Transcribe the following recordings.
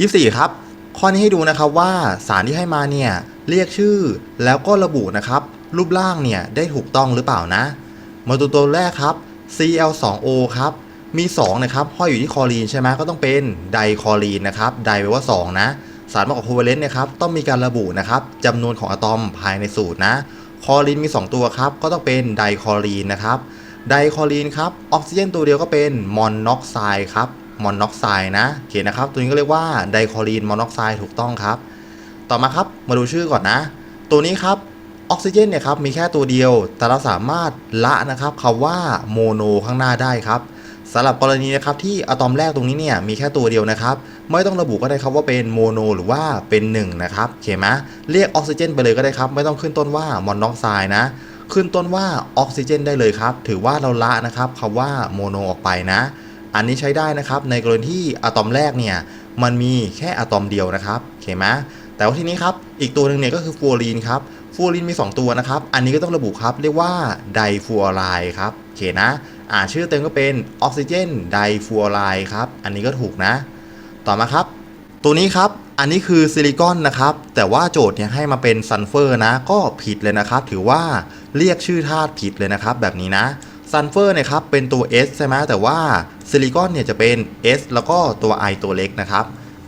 24 ครับ ข้อนี้ให้ดูนะครับว่าสารที่ให้มาเนี่ยเรียกชื่อแล้วก็ระบุนะครับรูปร่างเนี่ยได้ถูกต้องหรือเปล่านะมาดูตัวแรกครับ Cl2O ครับมี2นะครับห้อยอยู่ที่คลอรีนใช่ไหมก็ต้องเป็นไดคลอรีนนะครับไดแปลว่า 2 นะ สารประกอบโคเวเลนต์นะครับต้องมีการระบุนะครับจำนวนของอะตอมภายในสูตรนะคลอรีนมี 2 ตัวครับก็ต้องเป็นไดคลอรีนนะครับไดคลอรีนครับออกซิเจนตัวเดียวก็เป็นมอนน็อกไซด์ครับ มอนน็อกไซด์นะโอเคนะครับ ตัวนี้ก็เรียกว่าไดคลอรีนมอนน็อกไซด์ถูกต้องครับ ต่อมาครับมาดูชื่อก่อนนะ ตัวนี้ครับออกซิเจนเนี่ยครับมีแค่ตัวเดียว แต่เราสามารถละนะครับคำว่าโมโนข้างหน้าได้ครับสำหรับกรณีนะครับที่อะตอมแรกตรงนี้เนี่ยมีแค่ตัวเดียวนะครับ ไม่ต้องระบุก็ได้ครับว่าเป็นโมโนหรือว่าเป็น1นะครับโอเคไหมเรียกออกซิเจนไปเลยก็ได้ครับ ไม่ต้องขึ้นต้นว่ามอนอกไซด์นะ ขึ้นต้นว่าออกซิเจนได้เลยครับ ถือว่าเราละนะครับคำว่าโมโนออกไปนะ อันนี้ใช้ได้นะครับในกรณีที่อะตอมแรกเนี่ยมันมีแค่อะตอมเดียวนะครับโอเคไหมแต่ว่าทีนี้ครับอีกตัวหนึ่งเนี่ยก็คือฟลูออรีนครับฟูออรินมี 2 ตัวนะครับ อันนี้ก็ต้องระบุครับเรียกว่าไดฟูออไรด์ครับโอเคนะอ่าชื่อเต็มก็เป็นออกซิเจนไดฟูออไรด์ครับอันนี้ก็ถูกนะ ต่อมาครับ ตัวนี้ครับอันนี้คือซิลิคอนนะครับ แต่ว่าโจทย์เนี่ยให้มาเป็นซัลเฟอร์นะ ก็ผิดเลยนะครับ ถือว่าเรียกชื่อธาตุผิดเลยนะครับ แบบนี้นะ ซัลเฟอร์เนี่ยครับเป็นตัว S ใช่ไหมแต่ว่าซิลิคอนเนี่ยจะเป็น S แล้วก็ตัว I ตัวเล็กนะครับ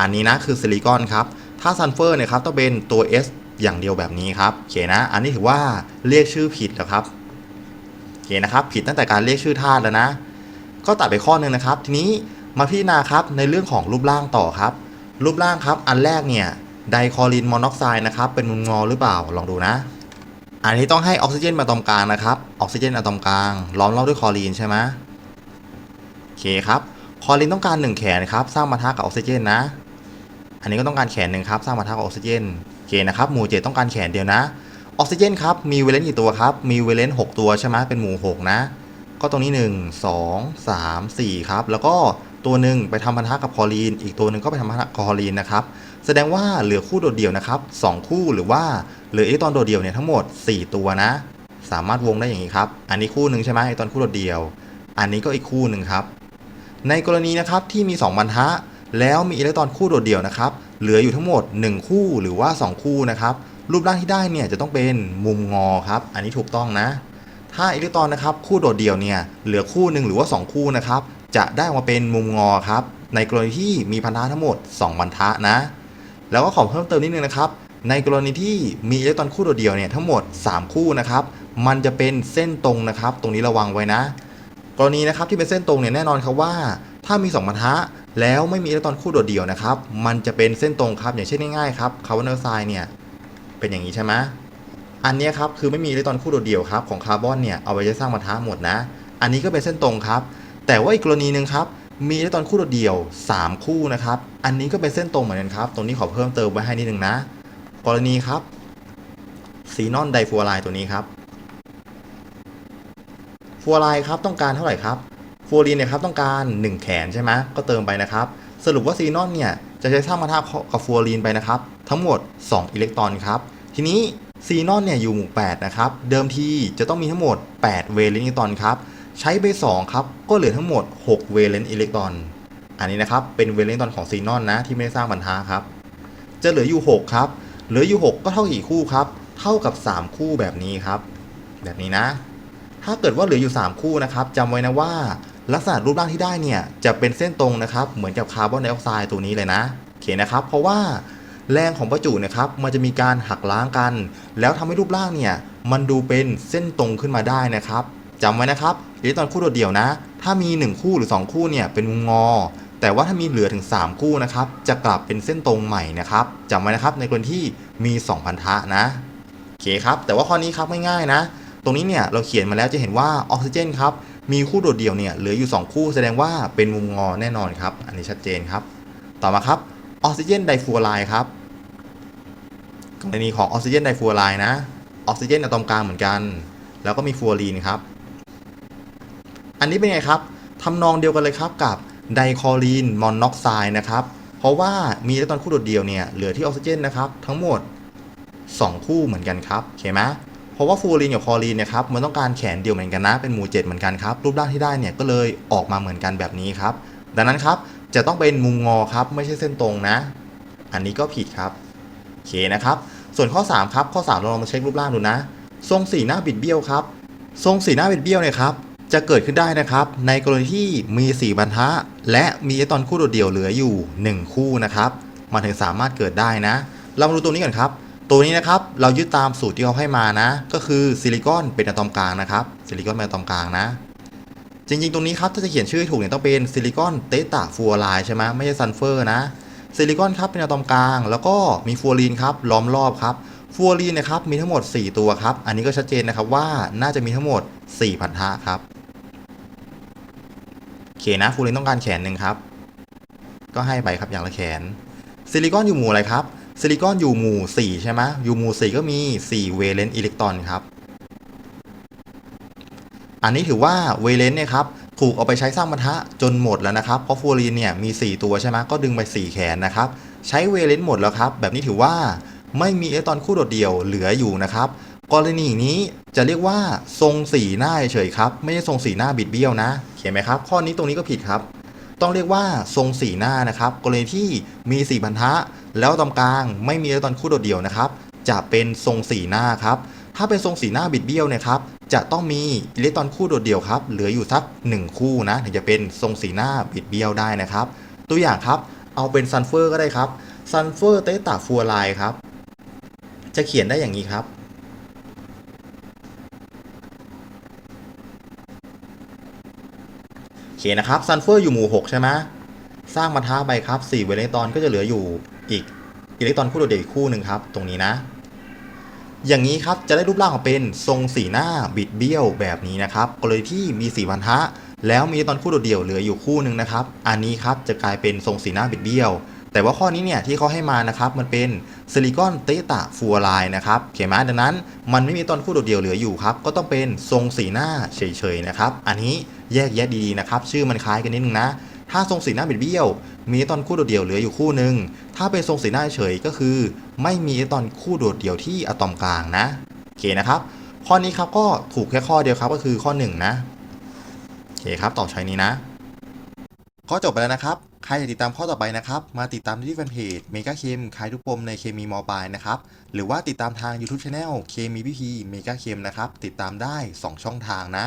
อันนี้นะคือซิลิคอนครับ ถ้าซัลเฟอร์เนี่ยครับต้องเป็นตัว S อย่างเดียวแบบนี้ครับโอเคนะ อันนี้ถือว่าเรียกชื่อผิดแล้วครับโอเคนะครับผิดตั้งแต่การเรียกชื่อธาตุแล้วนะ ก็ตัดไปข้อหนึ่งนะครับ ทีนี้มาพิจารณาครับในเรื่องของรูปร่างต่อครับ รูปร่างครับอันแรกเนี่ยไดคอลินมอนอกไซด์นะครับเป็นมุมงอหรือเปล่าลองดูนะ อันนี้ต้องให้ออกซิเจนมาตรงกลางนะครับ ออกซิเจนมาตรงกลาง ล้อมรอบด้วยคลอรีนใช่ไหมโอเคครับ คลอรีนต้องการหนึ่งแขนครับ สร้างมาทะกับออกซิเจนนะ อันนี้ก็ต้องการแขนหนึ่งครับ สร้างมาทะกับออกซิเจน โอเคนะครับ หมู่เจต้องการแขนเดียวนะ ออกซิเจนครับ มีเวเลนต์กี่ตัวครับ มีเวเลนต์หกตัวใช่ไหมเป็นหมู่หกนะ ก็ตรงนี้1 2 3 4ครับ แล้วก็ตัวหนึ่งไปทำพันธะกับคอรีน อีกตัวหนึ่งก็ไปทำพันธะกับคอรีนนะครับ แสดงว่าเหลือคู่โดดเดี่ยวนะครับ 2 คู่หรือว่า หลืออิเล็กตรอนโดดเดี่ยวเนี่ยทั้งหมด 4 ตัวนะ สามารถวงได้อย่างนี้ครับ อันนี้คู่หนึ่งใช่ไหมอิเล็กตรอนคู่โดดเดี่ยว อันนี้ก็อีกคู่หนึ่งครับ ในกรณีนะครับที่มี2พันธะแล้วมีอิเล็กตรอนคู่โดดเดี่ยวนะครับ เหลืออยู่ทั้งหมด 1 คู่หรือว่า 2 คู่นะครับ รูปร่างที่ได้เนี่ยจะต้องเป็นมุมงอครับ อันนี้ถูกต้องนะ ถ้าอิเล็กตรอนนะครับคู่โดดเดี่ยวเนี่ยเหลือคู่หนึ่งหรือว่า 2 คู่นะครับ จะได้มาเป็นมุมงอครับ ในกรณีที่มีพันธะทั้งหมด2พันธะนะ แล้วก็ขอเพิ่มเติมนิดนึงนะครับ ในกรณีที่มีอิเล็กตรอนคู่โดดเดียวเนี่ยทั้งหมด 3 คู่นะครับ มันจะเป็นเส้นตรงนะครับ ตรงนี้ระวังไว้นะ กรณีนะครับที่เป็นเส้นตรงเนี่ยแน่นอนครับว่า ถ้ามี2พันธะแล้วไม่มีอิเล็กตรอนคู่โดดเดียวนะครับ มันจะเป็นเส้นตรงครับอย่างเช่นง่ายๆครับคาร์บอนไดออกไซด์เนี่ยเป็นอย่างนี้ใช่ไหมอันนี้ครับคือไม่มีอิเล็กตรอนคู่โดดเดียวครับของคาร์บอนเนี่ยเอาไว้จะสร้างพันธะหมดนะ อันนี้ก็เป็นเส้นตรงครับ แต่ว่าอีกกรณีหนึ่งครับมีอิเล็กตรอนคู่โดดเดียว 3 คู่นะครับ อันนี้ก็เป็นเส้นตรงเหมือนกันครับ ตรงนี้ขอเพิ่มเติมไว้ให้นิดนึงนะ กรณีครับซีนอนไดฟูออไรตัวนี้ครับฟูออไรครับต้องการเท่าไหร่ครับฟูออรีนเนี่ยครับต้องการ 1 แขนใช่ไหมก็เติมไปนะครับ สรุปว่าซีนอนเนี่ยจะใช้สร้างพันธะกับฟูออรีนไปนะครับ ทั้งหมด 2 อิเล็กตรอนครับ ทีนี้ซีนอนเนี่ยอยู่หมู่ 8 นะครับ เดิมทีจะต้องมีทั้งหมด 8 เวเลนต์อิเล็กตรอนครับ ใช้ไป 2 ครับ ก็เหลือทั้งหมด 6 เวเลนต์อิเล็กตรอน อันนี้นะครับ เป็นเวเลนต์อิเล็กตรอนของซีนอนนะที่ไม่ได้สร้างบรรทาครับ จะเหลืออยู่ 6 ครับ เหลืออยู่ 6 ก็เท่ากี่คู่ครับ เท่ากับ 3 คู่แบบนี้ครับ แบบนี้นะ ถ้าเกิดว่าเหลืออยู่ 3 คู่นะครับจำไว้นะว่า ลักษณะรูปร่างที่ได้เนี่ยจะเป็นเส้นตรงนะครับ เหมือนกับคาร์บอนไดออกไซด์ตัวนี้เลยนะโอเคนะครับ เพราะว่าแรงของประจุนะครับ มันจะมีการหักล้างกัน แล้วทำให้รูปร่างเนี่ยมันดูเป็นเส้นตรงขึ้นมาได้นะครับจำไว้นะครับอิเล็กตรอนคู่โดดเดี่ยวนะ ถ้ามี 1 คู่หรือ 2 คู่เนี่ยเป็นมุมงอ แต่ว่าถ้ามีเหลือถึง 3 คู่นะครับ จะกลับเป็นเส้นตรงใหม่นะครับจำไว้นะครับในกรณีที่มี 2 พันธะนะโอเคครับ แต่ว่าข้อนี้ครับง่ายๆนะ ตรงนี้เนี่ยเราเขียนมาแล้วจะเห็นว่าออกซิเจนครับมีคู่โดดเดี่ยวเนี่ยเหลืออยู่ 2 คู่แสดงว่าเป็นมุมงอแน่นอนครับ อันนี้ชัดเจนครับ ต่อมาครับออกซิเจนไดฟูอไรด์ครับกรณีของออกซิเจนไดฟูอไรด์นะออกซิเจนอะตอมกลางเหมือนกัน แล้วก็มีฟูออรีนครับ อันนี้เป็นไงครับทำนองเดียวกันเลยครับกับ ไดคลอรีนมอนอกไซด์นะครับ เพราะว่ามีอิเล็กตรอนคู่โดดเดี่ยวเนี่ยเหลือที่ออกซิเจนนะครับ ทั้งหมด 2 คู่เหมือนกันครับโอเคไหมเพราะว่าฟูรีนกับคลอรีนเนี่ยครับมันต้องการแขนเดียวเหมือนกันนะ เป็นหมู่เจ็ดเหมือนกันครับ รูปร่างที่ได้เนี่ยก็เลยออกมาเหมือนกันแบบนี้ครับ ดังนั้นครับจะต้องเป็นมุมงอครับไม่ใช่เส้นตรงนะ อันนี้ก็ผิดครับโอเคนะครับ ส่วนข้อ 3 ครับ ข้อ3เราลองมาเช็ครูปร่างดูนะ ทรงสีหน้าบิดเบี้ยวครับ ทรงสีหน้าบิดเบี้ยวเนี่ยครับ จะเกิดขึ้นได้นะครับ ในกรณีที่มีสีบรรทัดและมีอิเล็กตรอนคู่โดดเดี่ยวเหลืออยู่ 1 คู่นะครับ มันถึงสามารถเกิดได้นะ เรามาดูตัวนี้กันครับ ตัวนี้นะครับเรายึดตามสูตรที่เขาให้มานะ ก็คือซิลิคอนเป็นอะตอมกลางนะครับซิลิคอนเป็นอะตอมกลางนะจริงๆ ตรงนี้ครับถ้าจะเขียนชื่อถูกเนี่ยต้องเป็นซิลิคอนเตตาฟูออไรด์ใช่ไหมไม่ใช่ซัลเฟอร์นะซิลิคอนครับเป็นอะตอมกลาง แล้วก็มีฟูออรีนครับล้อมรอบครับฟูออรีนนะครับมีทั้งหมด 4 ตัวครับ อันนี้ก็ชัดเจนนะครับว่าน่าจะมีทั้งหมด4พันธะครับ เคนะฟูออรีนต้องการแขนหนึ่งครับ ก็ให้ไปครับอย่างละแขน ซิลิคอนอยู่หมู่อะไรครับ ซิลิคอนอยู่หมู่ 4 ใช่ไหมอยู่หมู่ 4 ก็มี 4 เวเลนต์อิเล็กตรอนครับ อันนี้ถือว่าเวเลนต์เนี่ยครับถูกเอาไปใช้สร้างบรรทะจนหมดแล้วนะครับ เพราะฟูรีนเนี่ยมี 4 ตัวใช่ไหมก็ดึงไป 4 แขนนะครับ ใช้เวเลนต์หมดแล้วครับ แบบนี้ถือว่าไม่มีอิเล็กตรอนคู่โดดเดี่ยวเหลืออยู่นะครับ กรณีนี้จะเรียกว่าทรงสีหน้าเฉยครับ ไม่ใช่ทรงสีหน้าบิดเบี้ยวนะ ขียนไหมครับ ข้อนี้ตรงนี้ก็ผิดครับ ต้องเรียกว่าทรงสีหน้านะครับ กรณีที่มีสีพันธะ แล้วตรงกลางไม่มีอิเล็กตรอนคู่โดดเดี่ยวนะครับ จะเป็นทรงสีหน้าครับ ถ้าเป็นทรงสีหน้าบิดเบี้ยวนี่ยครับ จะต้องมีอิเล็กตรอนคู่โดดเดี่ยวครับ เหลืออยู่สัก 1 คู่นะถึงจะเป็นทรงสีหน้าบิดเบี้ยวได้นะครับ ตัวอย่างครับ เอาเป็นซัลเฟอร์ก็ได้ครับซัลเฟอร์เตตาฟูออไรด์ครับ จะเขียนได้อย่างนี้ครับ โอ เคนะครับซันเฟอร์อยู่หมู่ 6 ใช่ไหมสร้างมาท้าไปครับ4เวเลตรอนก็จะเหลืออยู่อีกอิเล็กตรอนคู่โดดเด่นอีกคู่หนึ่งครับ ตรงนี้นะ อย่างนี้ครับจะได้รูปร่างออกเป็นทรงสีหน้าบิดเบี้ยวแบบนี้นะครับกรณีที่มีสีพันธะแล้วมีอิเล็กตรอนคู่โดดเดี่ยวเหลืออยู่คู่หนึ่งนะครับ อันนี้ครับจะกลายเป็นทรงสีหน้าบิดเบี้ยว แต่ว่าข้อนี้เนี่ยที่เขาให้มานะครับมันเป็นซิลิคอนเตตาฟูออไรด์นะครับเขียนมาดังนั้นมันไม่มีตอนคู่โดดเดี่ยวเหลืออยู่ครับก็ต้องเป็นทรงสีหน้าเฉยๆนะครับอันนี้แยกแยะดีๆนะครับชื่อมันคล้ายกันนิดนึงนะถ้าทรงสีหน้าบิดเบี้ยวมีตอนคู่โดดเดี่ยวเหลืออยู่คู่หนึ่งถ้าเป็นทรงสีหน้าเฉยก็คือ ไม่มีตอนคู่โดดเดี่ยวที่อะตอมกลางนะโอเคนะครับข้อนี้ครับก็ถูกแค่ข้อเดียวครับก็คือข้อ 1 นะโอเคครับตอบใช้นี้นะ ข้อจบไปแล้วนะครับ ใครอยากติดตามข้อต่อไปนะครับ มาติดตามที่แฟนเพจเมกาเคมขายทุกปมในเคมีมอบายนะครับ หรือว่าติดตามทาง YouTube Channel เคมีพีพีเมกาเคมนะครับ ติดตามได้ 2 ช่องทางนะ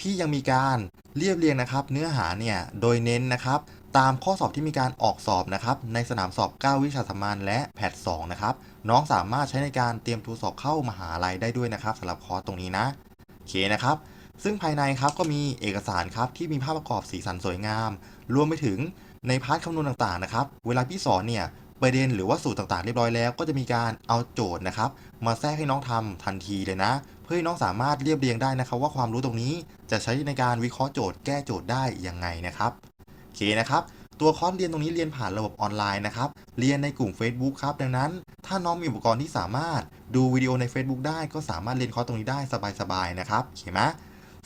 พี่ยังมีการเรียบเรียงนะครับ เนื้อหาเนี่ยโดยเน้นนะครับตามข้อสอบที่มีการออกสอบนะครับในสนามสอบ 9 วิชาสามัญและแพท2นะครับน้องสามารถใช้ในการเตรียมทูสอบเข้ามหาลัยได้ด้วยนะครับสำหรับคอร์สตรงนี้นะโอเคนะครับ ซึ่งภายในครับก็มีเอกสารครับที่มีภาพประกอบสีสันสวยงาม รวมไปถึงในพาร์ทคำนวณต่างๆนะครับเวลาพี่สอนเนี่ยประเด็นหรือว่าสูตรต่างๆเรียบร้อยแล้ว ก็จะมีการเอาโจทย์นะครับมาแทรกให้น้องทำทันทีเลยนะ พื่อให้น้องสามารถเรียบเรียงได้นะครับว่าความรู้ตรงนี้จะใช้ในการวิเคราะห์โจทย์แก้โจทย์ได้ยังไงนะครับโอเคนะครับ ตัวคอร์สเรียนตรงนี้เรียนผ่านระบบออนไลน์นะครับ เรียนในกลุ่ม Facebook ครับ ดังนั้น ถ้าน้องมีอุปกรณ์ที่สามารถดูวิดีโอใน Facebook ได้ก็สามารถเรียนคอร์สตรงนี้ได้สบายๆนะครับโอเคไหม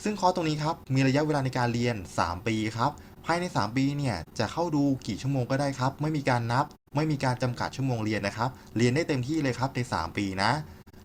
ซึ่งคอร์สตรงนี้ครับมีระยะเวลาในการเรียน 3 ปีครับภายใน 3 ปีเนี่ยจะเข้าดูกี่ชั่วโมงก็ได้ครับ ไม่มีการนับ ไม่มีการจำกัดชั่วโมงเรียนนะครับ เรียนได้เต็มที่เลยครับใน 3 ปีนะ